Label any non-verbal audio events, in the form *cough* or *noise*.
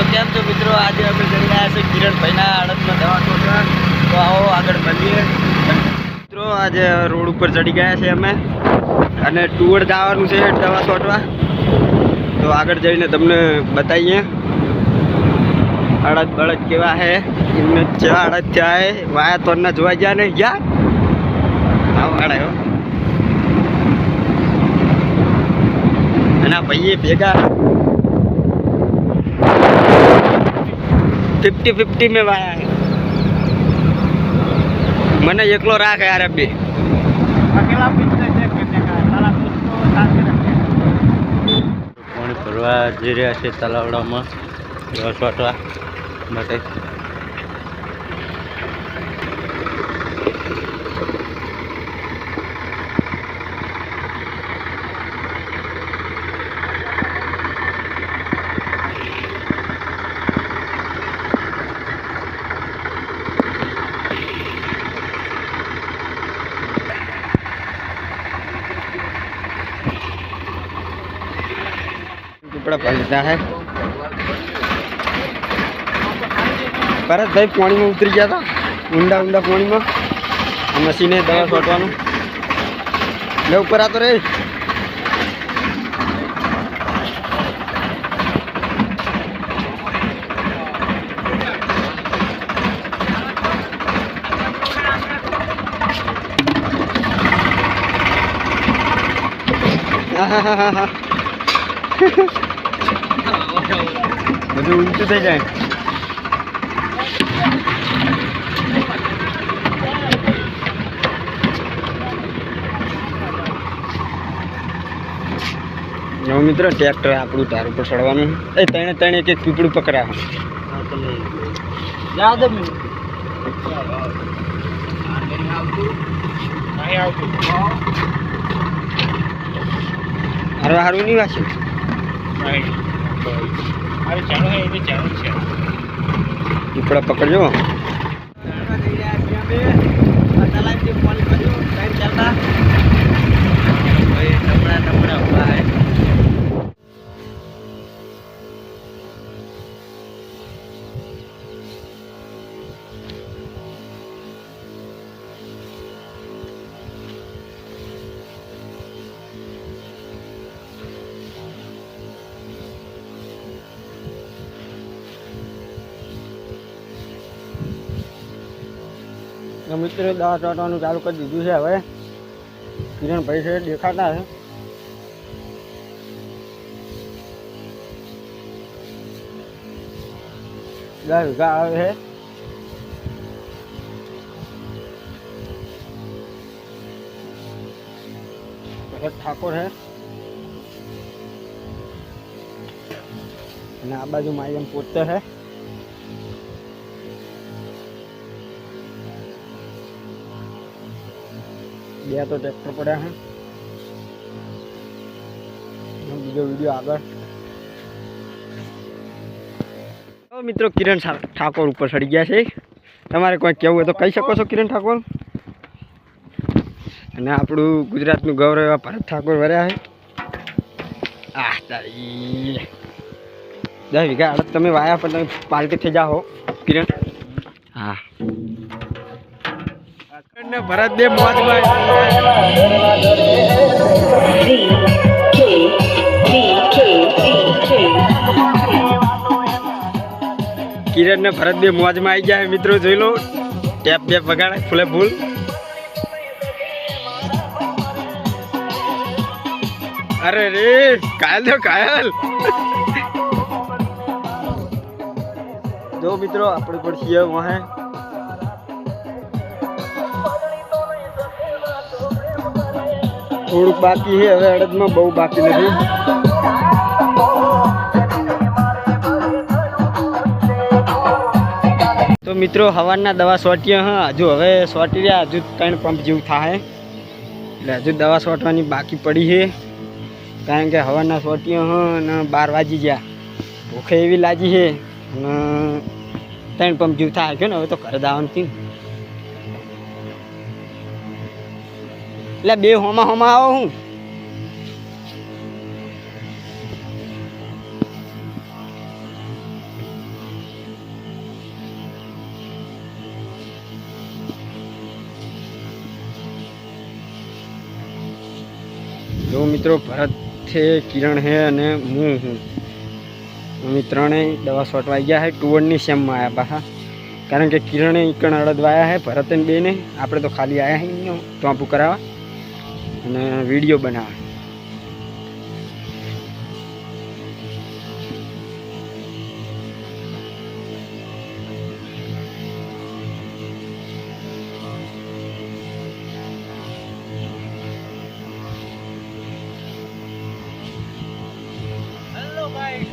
તો કેમ છો મિત્રો? આજે અમે જઈ રહ્યા છીએ કિરણભાઈના આડતમાં દવા છોડવા તો આવો આગળ મળીએ. મિત્રો, આજે રોડ ઉપર ચડી ગયા છે અમે. અને ટુવર જવાનું છે દવા છોટવા તો આગળ જઈને તમને બતાવીએ. અડદ બળદ કેવા હે? એમને જેવા અડદ થયા, વાયા તોરના જોવા ગયા ને ગયા? આવો અડાયો એના ભાઈએ ભેગા ફિફ્ટી ફિફ્ટી મેં વાયા મને એકલો રાખ યાર બે. પાણી ભરવા જઈ રહ્યા છે તલાવડામાં? રસ વાટવા માટે. ટુકડા પલટા હે. ભરતભાઈ પાણીમાં ઉતરી ગયા હતા. ઊંડા ઊંડા પાણીમાં. મશીને દવા છોટવાનું. લે, ઉપર આતો રે. આહાહાહા. *laughs* બધું ઊંચું થઈ જાય. જો મિત્ર ટ્રેક્ટર આપણું તાર ઉપર ચડવાનું એ તેણે તેણે એક એક પીપળું પકડ્યા હારું હારું નહીં વાંચ્યું? પીપળા પકડજો મિત્રો દવા ચાટવાનું ચાલુ કરી દીધું છે હવે. કિરણભાઈ છે, દેખાતા છે દસ વીઘા આવે છે. ભરત ઠાકોર છે. અને આ બાજુ માયમ પોતે છે. બે તો ટ્રેક્ટર પડ્યા છે બીજો વીડિયો આગળ. મિત્રો કિરણ ઠાકોર ઉપર ચડી ગયા છે. તમારે કોઈ કહેવું હોય તો કહી શકો છો કિરણ ઠાકોર? અને આપણું ગુજરાતનું ગૌરવ એવા ભરત ઠાકોર વર્યા છે. આ તારી. દસ વીઘા. તમે વાયા, પણ તમે પાલટી થઈ જાઓ કિરણ. હા. ને ભરત બે મોજમાં કિરણ ને ભરત બે મોજમાં આવી ગયા મિત્રો જોઈ લો. ટેપ બે વગાડે, ફૂલે ફૂલ. અરે રે, કાયલ તો કાયલ. જો મિત્રો, આપણે પણ છીએ વહે થોડુંક બાકી છે, હવે અડદમાં બહુ બાકી નથી. તો મિત્રો, હવાના દવા સોટીએ, હા, હજુ હવે સોટી રહ્યા, હજુ ત્રણ પંપ જેવું થાય. એટલે હજુ દવા સોટવાની બાકી પડી છે. કારણ કે હવાના સોટીએ, હા, અને બાર વાગી ગયા. ભૂખે એવી લાગી છે, અને ત્રણ પંપ જેવું થાય. કે ને, હવે તો ઘરે દાવાનું થયું એટલે બે હોમા હોમા આવો હું. જો મિત્રો, ભરત છે, કિરણ હે અને હું હું અમે ત્રણેય દવા છોટવા ગયા હે ટુવરની સેમમાં આવ્યા પાછા. કારણ કે કિરણે એકણ અડદવા આવ્યા હે ભરતને બેને. આપણે તો ખાલી આવ્યા હે ચોંપું કરાવવા. અને વીડિયો બનાવે. Hello guys